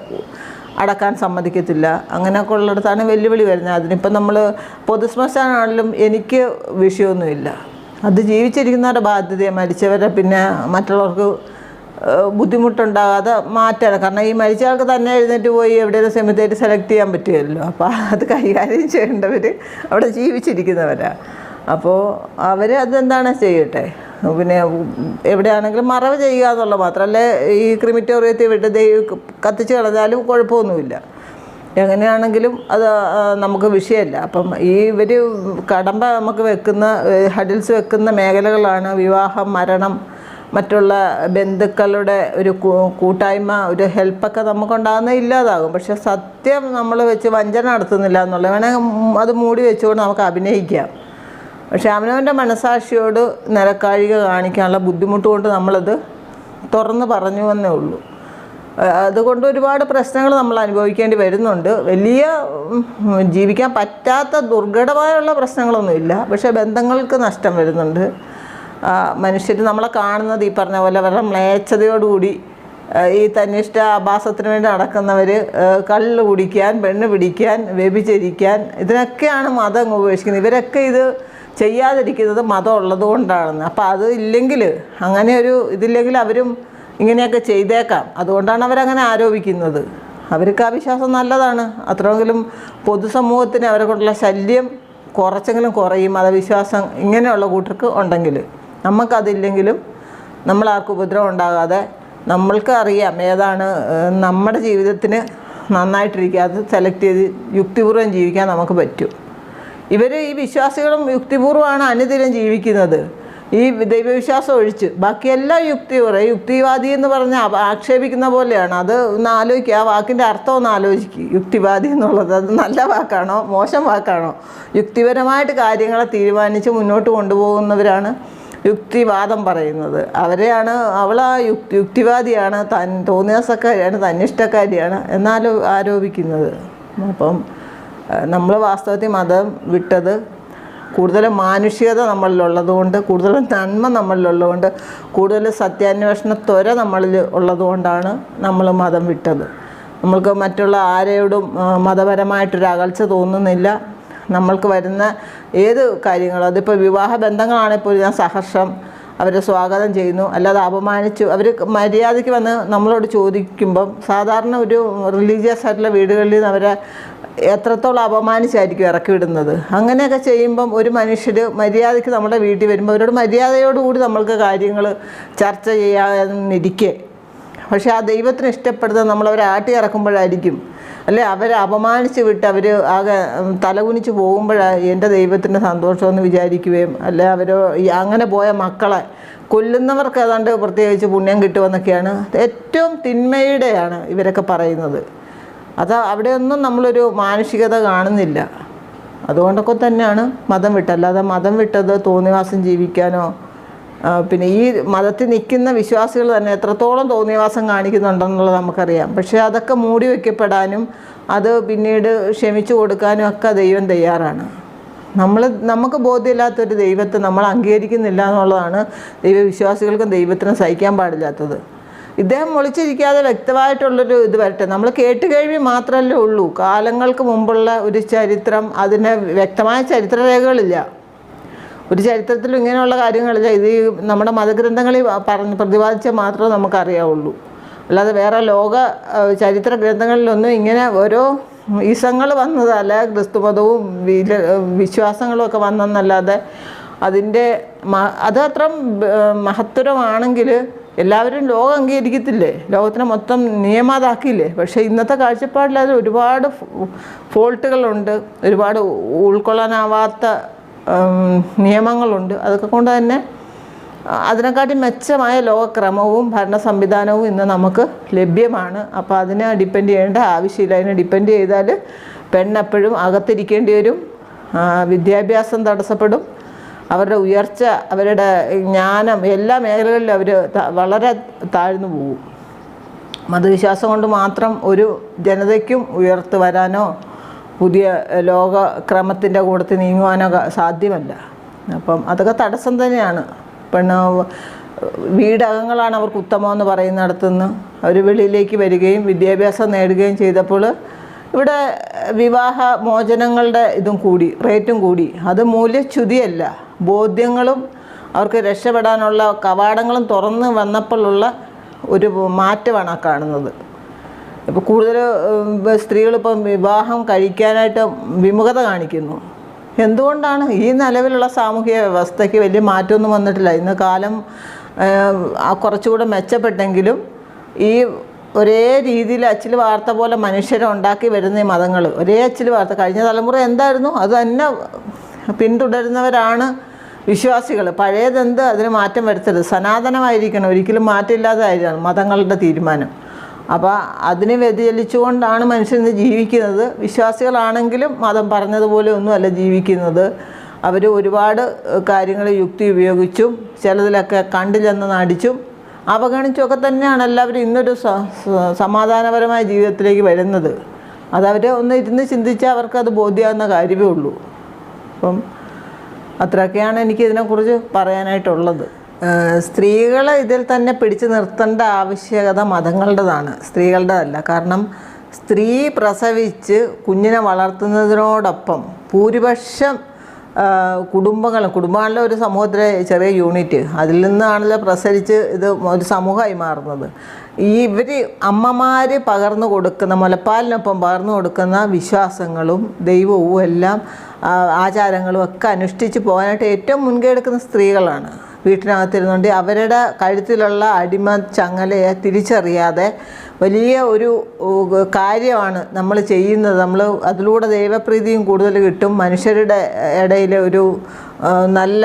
അടക്കാൻ സമ്മതിക്കത്തില്ല. അങ്ങനെയൊക്കെ ഉള്ളിടത്താണ് വെല്ലുവിളി വരുന്നത്. അതിനിപ്പം നമ്മൾ പൊതുശ്മശാനാണെങ്കിലും എനിക്ക് വിഷയമൊന്നുമില്ല. അത് ജീവിച്ചിരിക്കുന്നവരുടെ ബാധ്യതയെ. മരിച്ചവരെ പിന്നെ മറ്റുള്ളവർക്ക് ബുദ്ധിമുട്ടുണ്ടാകാതെ മാറ്റാണ് കാരണം ഈ മരിച്ച ആൾക്ക് തന്നെ എഴുന്നേറ്റ് പോയി എവിടെയെങ്കിലും സെമിത്തേറ്റ് സെലക്ട് ചെയ്യാൻ പറ്റുമല്ലോ അപ്പോൾ അത് കൈകാര്യം ചെയ്യേണ്ടവർ അവിടെ ജീവിച്ചിരിക്കുന്നവരാണ് അപ്പോൾ അവർ അതെന്താണ് ചെയ്യട്ടെ? പിന്നെ എവിടെയാണെങ്കിലും മറവ് ചെയ്യുക എന്നുള്ള മാത്രമല്ല ഈ ക്രിമിറ്റോറിയത്തിൽ വിട്ട് ദൈവം കത്തിച്ച് കളഞ്ഞാലും കുഴപ്പമൊന്നുമില്ല. എങ്ങനെയാണെങ്കിലും അത് നമുക്ക് വിഷയമല്ല. അപ്പം ഈ ഇവർ കടമ്പ നമുക്ക് വെക്കുന്ന ഹഡിൽസ് വെക്കുന്ന മേഖലകളാണ് വിവാഹം മരണം മറ്റുള്ള ബന്ധുക്കളുടെ ഒരു കൂട്ടായ്മ ഒരു ഹെൽപ്പൊക്കെ നമുക്കുണ്ടാകുന്ന ഇല്ലാതാകും. പക്ഷെ സത്യം നമ്മൾ വെച്ച് വഞ്ചന നടത്തുന്നില്ല എന്നുള്ളത് വേണമെങ്കിൽ അത് മൂടി വെച്ചുകൊണ്ട് നമുക്ക് അഭിനയിക്കാം. പക്ഷെ അവനവന്റെ മനസാക്ഷിയോട് നിരക്കാഴിക കാണിക്കാനുള്ള ബുദ്ധിമുട്ട് കൊണ്ട് നമ്മളത് തുറന്ന് പറഞ്ഞു എന്നേ ഉള്ളൂ. അതുകൊണ്ട് ഒരുപാട് പ്രശ്നങ്ങൾ നമ്മൾ അനുഭവിക്കേണ്ടി വരുന്നുണ്ട്. വലിയ ജീവിക്കാൻ പറ്റാത്ത ദുർഘടമായുള്ള പ്രശ്നങ്ങളൊന്നുമില്ല. പക്ഷേ ബന്ധങ്ങൾക്ക് നഷ്ടം വരുന്നുണ്ട്. മനുഷ്യർ നമ്മളെ കാണുന്നത് ഈ പറഞ്ഞ പോലെ വളരെ മ്ലേച്ഛതയോടുകൂടി ഈ തന്നിഷ്ട ആഭാസത്തിന് വേണ്ടി നടക്കുന്നവർ കള്ള് കുടിക്കാൻ പെണ്ണ് പിടിക്കാൻ വ്യഭിചരിക്കാൻ ഇതിനൊക്കെയാണ് മതം ഉപേക്ഷിക്കുന്നത്. ഇവരൊക്കെ ഇത് ചെയ്യാതിരിക്കുന്നത് മതം ഉള്ളത് കൊണ്ടാണെന്ന് അപ്പോൾ അത് ഇല്ലെങ്കിൽ അങ്ങനെ ഒരു ഇതില്ലെങ്കിൽ അവരും ഇങ്ങനെയൊക്കെ ചെയ്തേക്കാം. അതുകൊണ്ടാണ് അവരങ്ങനെ ആരോപിക്കുന്നത്. അവർക്ക് ആ വിശ്വാസം നല്ലതാണ്. അത്രയെങ്കിലും പൊതുസമൂഹത്തിന് അവരെ കൊണ്ടുള്ള ശല്യം കുറച്ചെങ്കിലും കുറയും. മതവിശ്വാസം ഇങ്ങനെയുള്ള കൂട്ടർക്ക് ഉണ്ടെങ്കിൽ നമുക്കതില്ലെങ്കിലും നമ്മളാർക്കും ഉപദ്രവം ഉണ്ടാകാതെ നമ്മൾക്ക് അറിയാം ഏതാണ് നമ്മുടെ ജീവിതത്തിന് അത് സെലക്ട് ചെയ്ത് യുക്തിപൂർവം ജീവിക്കാൻ നമുക്ക് പറ്റും. ഇവർ ഈ വിശ്വാസികളും യുക്തിപൂർവമാണ് അനുദിനം ജീവിക്കുന്നത്. ഈ ദൈവവിശ്വാസം ഒഴിച്ച്. ബാക്കിയെല്ലാം യുക്തിപൂർവം യുക്തിവാദി എന്ന് പറഞ്ഞാൽ ആക്ഷേപിക്കുന്ന പോലെയാണ്. അത് ഒന്ന് ആലോചിക്കുക ആ വാക്കിന്റെ അർത്ഥം ഒന്ന് ആലോചിക്കുക യുക്തിവാദി എന്നുള്ളത് അത് നല്ല വാക്കാണോ മോശം വാക്കാണോ? യുക്തിപരമായിട്ട് കാര്യങ്ങളെ തീരുമാനിച്ച് മുന്നോട്ട് കൊണ്ടുപോകുന്നവരാണ് യുക്തിവാദം പറയുന്നത്. അവരെയാണ് അവൾ ആ യുക്തി യുക്തിവാദിയാണ്. തൻ തോന്നിയാസക്കാരിയാണ് തന്നിഷ്ടക്കാരിയാണ് എന്നാലും ആരോപിക്കുന്നത്. അപ്പം നമ്മൾ വാസ്തവത്തിൽ മതം വിട്ടത് കൂടുതൽ മാനുഷികത നമ്മളിലുള്ളതുകൊണ്ട് കൂടുതൽ നന്മ നമ്മളിലുള്ളതുകൊണ്ട് കൂടുതൽ സത്യാന്വേഷണ ത്വര നമ്മളിൽ ഉള്ളതുകൊണ്ടാണ് നമ്മൾ മതം വിട്ടത്. നമ്മൾക്ക് മറ്റുള്ള ആരെയോടും മതപരമായിട്ടൊരകൽച്ച തോന്നുന്നില്ല. നമ്മൾക്ക് വരുന്ന ഏത് കാര്യങ്ങളും അതിപ്പോൾ വിവാഹ ബന്ധങ്ങളാണെങ്കിൽ പോലും ഞാൻ സഹർഷം അവരെ സ്വാഗതം ചെയ്യുന്നു. അല്ലാതെ അപമാനിച്ചു അവർ മര്യാദയ്ക്ക് വന്ന് നമ്മളോട് ചോദിക്കുമ്പം സാധാരണ ഒരു റിലീജിയസ് ആയിട്ടുള്ള വീടുകളിൽ നിന്ന് അവരെ എത്രത്തോളം അപമാനിച്ചായിരിക്കും ഇറക്കി വിടുന്നത്? അങ്ങനെയൊക്കെ ചെയ്യുമ്പം ഒരു മനുഷ്യർ മര്യാദയ്ക്ക് നമ്മുടെ വീട്ടിൽ വരുമ്പോൾ അവരോട് മര്യാദയോടുകൂടി നമ്മൾക്ക് കാര്യങ്ങൾ ചർച്ച ചെയ്യാനിരിക്കെ. പക്ഷേ ആ ദൈവത്തിന് ഇഷ്ടപ്പെടുന്നത് നമ്മളവരെ ആട്ടി ഇറക്കുമ്പോഴായിരിക്കും. അല്ലെ? അവരെ അപമാനിച്ച് വിട്ട് അവർ ആകെ തലകുനിച്ച് പോകുമ്പോഴാണ് എന്റെ ദൈവത്തിന്റെ സന്തോഷമെന്ന് വിചാരിക്കുകയും അല്ലെ? അവർ അങ്ങനെ പോയ മക്കളെ കൊല്ലുന്നവർക്ക് ഏതാണ്ട് പ്രത്യേകിച്ച് പുണ്യം കിട്ടുമെന്നൊക്കെയാണ് ഏറ്റവും തിന്മയുടെയാണ് ഇവരൊക്കെ പറയുന്നത്. അത് അവിടെയൊന്നും നമ്മളൊരു മാനുഷികത കാണുന്നില്ല. അതുകൊണ്ടൊക്കെ തന്നെയാണ് മതം വിട്ടത്. അല്ലാതെ മതം വിട്ടത് തോന്നിവാസം ജീവിക്കാനോ പിന്നെ ഈ മതത്തിൽ നിൽക്കുന്ന വിശ്വാസികൾ തന്നെ എത്രത്തോളം തോന്നിയവാസം കാണിക്കുന്നുണ്ടെന്നുള്ളത് നമുക്കറിയാം. പക്ഷേ അതൊക്കെ മൂടി വയ്ക്കപ്പെടാനും അത് പിന്നീട് ക്ഷമിച്ചു കൊടുക്കാനും ഒക്കെ ദൈവം തയ്യാറാണ്. നമ്മൾ നമുക്ക് ബോധ്യമില്ലാത്തൊരു ദൈവത്തെ നമ്മൾ അംഗീകരിക്കുന്നില്ല എന്നുള്ളതാണ് ദൈവവിശ്വാസികൾക്കും ദൈവത്തിനും സഹിക്കാൻ പാടില്ലാത്തത്. ഇദ്ദേഹം ഒളിച്ചിരിക്കാതെ വ്യക്തമായിട്ടുള്ളൊരു ഇത് വരട്ടെ. നമ്മൾ കേട്ടുകേഴ്വി മാത്രമല്ലേ ഉള്ളൂ. കാലങ്ങൾക്ക് മുമ്പുള്ള ഒരു ചരിത്രം അതിന് വ്യക്തമായ ചരിത്രരേഖകളില്ല. ഒരു ചരിത്രത്തിലും ഇങ്ങനെയുള്ള കാര്യങ്ങളില്ല. ഇത് നമ്മുടെ മതഗ്രന്ഥങ്ങളിൽ പറഞ്ഞ് പ്രതിപാദിച്ചാൽ മാത്രമേ നമുക്കറിയാവുള്ളൂ. അല്ലാതെ വേറെ ലോക ചരിത്ര ഗ്രന്ഥങ്ങളിലൊന്നും ഇങ്ങനെ ഓരോ ഈസങ്ങൾ വന്നതല്ല. ക്രിസ്തുമതവും വിശ്വാസങ്ങളും ഒക്കെ വന്നെന്നല്ലാതെ അതിന്റെ അത് അത്ര മഹത്തരമാണെങ്കിൽ എല്ലാവരും ലോകം അംഗീകരിക്കത്തില്ലേ? ലോകത്തിനെ മൊത്തം നിയമാതാക്കിയില്ലേ? പക്ഷേ ഇന്നത്തെ കാഴ്ചപ്പാടിൽ അത് ഒരുപാട് ഫോൾട്ടുകളുണ്ട് ഒരുപാട് ഉൾക്കൊള്ളാനാവാത്ത നിയമങ്ങളുണ്ട്. അതൊക്കെ കൊണ്ട് തന്നെ അതിനെക്കാട്ടി മെച്ചമായ ലോകക്രമവും ഭരണ സംവിധാനവും ഇന്ന് നമുക്ക് ലഭ്യമാണ്. അപ്പോൾ അതിനെ ഡിപ്പെൻഡ് ചെയ്യേണ്ട ആവശ്യമില്ല. അതിനെ ഡിപ്പെൻഡ് ചെയ്താൽ പെണ്ണെപ്പോഴും അകത്തിരിക്കേണ്ടി വരും. വിദ്യാഭ്യാസം തടസ്സപ്പെടും. അവരുടെ ഉയർച്ച അവരുടെ ജ്ഞാനം എല്ലാ മേഖലകളിലും അവർ വളരെ താഴ്ന്നു പോകും മതവിശ്വാസം കൊണ്ട് മാത്രം ഒരു ജനതയ്ക്കും ഉയർത്ത് വരാനോ പുതിയ ലോകക്രമത്തിന്റെ കൂടത്തിൽ നീങ്ങുവാനോ സാധ്യമല്ല. അപ്പം അതൊക്കെ തടസ്സം തന്നെയാണ്. പെണ്ണ് വീടകങ്ങളാണ് അവർക്ക് ഉത്തമമെന്ന് പറയുന്നിടത്തുനിന്ന് അവർ വെളിയിലേക്ക് വരികയും വിദ്യാഭ്യാസം നേടുകയും ചെയ്തപ്പോൾ ഇവിടെ വിവാഹ മോചനങ്ങളുടെ ഇതും കൂടി റേറ്റും കൂടി. അത് മൂല്യച്യുതിയല്ല. ബോധ്യങ്ങളും അവർക്ക് രക്ഷപ്പെടാനുള്ള കവാടങ്ങളും തുറന്ന് വന്നപ്പോഴുള്ള ഒരു മാറ്റമാണ് ആ കാണുന്നത്. ഇപ്പോൾ കൂടുതൽ സ്ത്രീകൾ ഇപ്പം വിവാഹം കഴിക്കാനായിട്ട് വിമുഖത കാണിക്കുന്നു. എന്തുകൊണ്ടാണ് ഈ നിലവിലുള്ള സാമൂഹിക വ്യവസ്ഥയ്ക്ക് വലിയ മാറ്റമൊന്നും വന്നിട്ടില്ല? ഇന്ന് കാലം കുറച്ചുകൂടെ മെച്ചപ്പെട്ടെങ്കിലും ഈ ഒരേ രീതിയിൽ അച്ചിൽ വാർത്ത പോലെ മനുഷ്യരെ ഉണ്ടാക്കി വരുന്ന ഈ മതങ്ങൾ ഒരേ അച്ചിൽ വാർത്ത കഴിഞ്ഞ തലമുറ എന്തായിരുന്നു? അത് തന്നെ പിന്തുടരുന്നവരാണ് വിശ്വാസികൾ പഴയതെന്ത് അതിന് മാറ്റം വരുത്തരുത്. സനാതനമായിരിക്കണം. ഒരിക്കലും മാറ്റമില്ലാതെ ആയിരിക്കണം മതങ്ങളുടെ തീരുമാനം. അപ്പോൾ അതിനെ വ്യതിചലിച്ചുകൊണ്ടാണ് മനുഷ്യൻ ജീവിക്കുന്നത്. വിശ്വാസികളാണെങ്കിലും മതം പറഞ്ഞതുപോലെ ഒന്നുമല്ല ജീവിക്കുന്നത്. അവർ ഒരുപാട് കാര്യങ്ങൾ യുക്തി ഉപയോഗിച്ചും ചിലതിലൊക്കെ കണ്ടില്ലെന്ന് നടിച്ചും അവഗണിച്ചുമൊക്കെ തന്നെയാണ് എല്ലാവരും ഇന്നൊരു സമാധാനപരമായ ജീവിതത്തിലേക്ക് വരുന്നത്. അതവർ ഒന്ന് ഇരുന്ന് ചിന്തിച്ചാൽ അവർക്കത് ബോധ്യമാകുന്ന കാര്യമേ ഉള്ളൂ. അപ്പം അത്രയൊക്കെയാണ് എനിക്ക് ഇതിനെക്കുറിച്ച് പറയാനായിട്ടുള്ളത് സ്ത്രീകളെ ഇതിൽ തന്നെ പിടിച്ചു നിർത്തേണ്ട ആവശ്യകത മതങ്ങളുടേതാണ്. സ്ത്രീകളുടേതല്ല. കാരണം സ്ത്രീ പ്രസവിച്ച് കുഞ്ഞിനെ വളർത്തുന്നതിനോടൊപ്പം ഭൂരിപക്ഷം കുടുംബങ്ങൾ കുടുംബങ്ങളിലെ ഒരു സമൂഹത്തിലെ ചെറിയ യൂണിറ്റ് അതിൽ നിന്നാണല്ലോ പ്രസരിച്ച് ഇത് ഒരു സമൂഹമായി മാറുന്നത്. ഈ ഇവർ അമ്മമാർ പകർന്നു കൊടുക്കുന്ന മുലപ്പാലിനൊപ്പം പകർന്നു കൊടുക്കുന്ന വിശ്വാസങ്ങളും ദൈവവും എല്ലാം ആചാരങ്ങളും ഒക്കെ അനുഷ്ഠിച്ച് പോകാനായിട്ട് ഏറ്റവും മുൻകൈ എടുക്കുന്ന സ്ത്രീകളാണ്. വീട്ടിനകത്തിരുന്നുകൊണ്ട് അവരുടെ കഴുത്തിലുള്ള അടിമ ചങ്ങലയെ തിരിച്ചറിയാതെ വലിയ ഒരു കാര്യമാണ് നമ്മൾ ചെയ്യുന്നത്. നമ്മൾ അതിലൂടെ ദൈവപ്രീതിയും കൂടുതൽ കിട്ടും. മനുഷ്യരുടെ ഇടയിൽ ഒരു നല്ല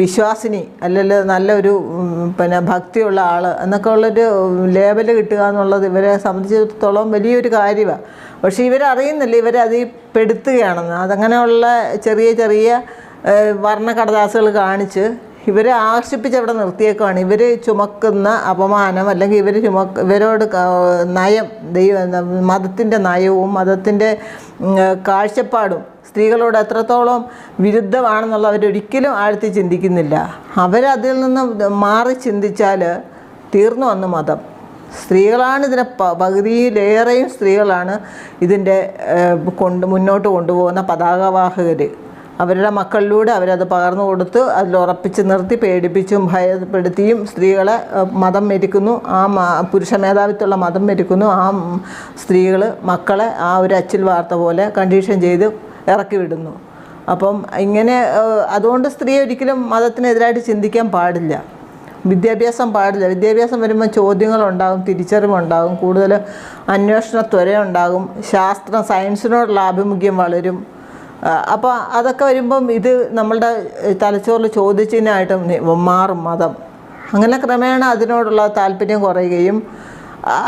വിശ്വാസിനി അല്ലെങ്കിൽ നല്ലൊരു പിന്നെ ഭക്തിയുള്ള ആൾ എന്നൊക്കെ ഉള്ളൊരു ലേബൽ കിട്ടുക എന്നുള്ളത് ഇവരെ സംബന്ധിച്ചിടത്തോളം വലിയൊരു കാര്യമാണ് പക്ഷേ ഇവരറിയുന്നില്ല. ഇവരെ അതിൽ പെടുത്തുകയാണെന്ന്. അതങ്ങനെയുള്ള ചെറിയ ചെറിയ വർണ കടദാസുകൾ കാണിച്ച് ഇവരെ ആകർഷിപ്പിച്ച് അവിടെ നിർത്തിയേക്കുവാണ്. ഇവർ ചുമക്കുന്ന അപമാനം അല്ലെങ്കിൽ ഇവർ ചുമക്ക് ഇവരോട് നയം ദൈവ മതത്തിന്റെ നയവും മതത്തിന്റെ കാഴ്ചപ്പാടും സ്ത്രീകളോട് എത്രത്തോളം വിരുദ്ധമാണെന്നുള്ള അവരൊരിക്കലും ആഴ്ത്തി ചിന്തിക്കുന്നില്ല. അവരതിൽ നിന്ന് മാറി ചിന്തിച്ചാൽ തീർന്നു വന്നു മതം. സ്ത്രീകളാണ് ഇതിനെ പകുതിയിലേറെയും സ്ത്രീകളാണ് ഇതിന്റെ കൊണ്ട് മുന്നോട്ട് കൊണ്ടുപോകുന്ന പതാകവാഹകർ അവരുടെ മക്കളിലൂടെ അവരത് പകർന്നു കൊടുത്ത് അതിൽ ഉറപ്പിച്ച് നിർത്തി പേടിപ്പിച്ചും ഭയപ്പെടുത്തിയും സ്ത്രീകളെ മതം മെരിക്കുന്നു. ആ പുരുഷ മേധാവിത്വമുള്ള മതം മെരിക്കുന്നു. ആ സ്ത്രീകൾ മക്കളെ ആ ഒരു അച്ചിൽ വാർത്ത പോലെ കണ്ടീഷൻ ചെയ്ത് ഇറക്കി വിടുന്നു. അപ്പം ഇങ്ങനെ അതുകൊണ്ട് സ്ത്രീ ഒരിക്കലും മതത്തിനെതിരായിട്ട് ചിന്തിക്കാൻ പാടില്ല. വിദ്യാഭ്യാസം പാടില്ല. വിദ്യാഭ്യാസം വരുമ്പോൾ ചോദ്യങ്ങളുണ്ടാകും തിരിച്ചറിവുണ്ടാകും കൂടുതൽ അന്വേഷണ ത്വരയുണ്ടാകും ശാസ്ത്രം സയൻസിനോടുള്ള ആഭിമുഖ്യം വളരും. അപ്പോൾ അതൊക്കെ വരുമ്പം ഇത് നമ്മളുടെ തലച്ചോറിൽ ചോദിച്ചതിനായിട്ട് മാറും മതം. അങ്ങനെ ക്രമേണ അതിനോടുള്ള താല്പര്യം കുറയുകയും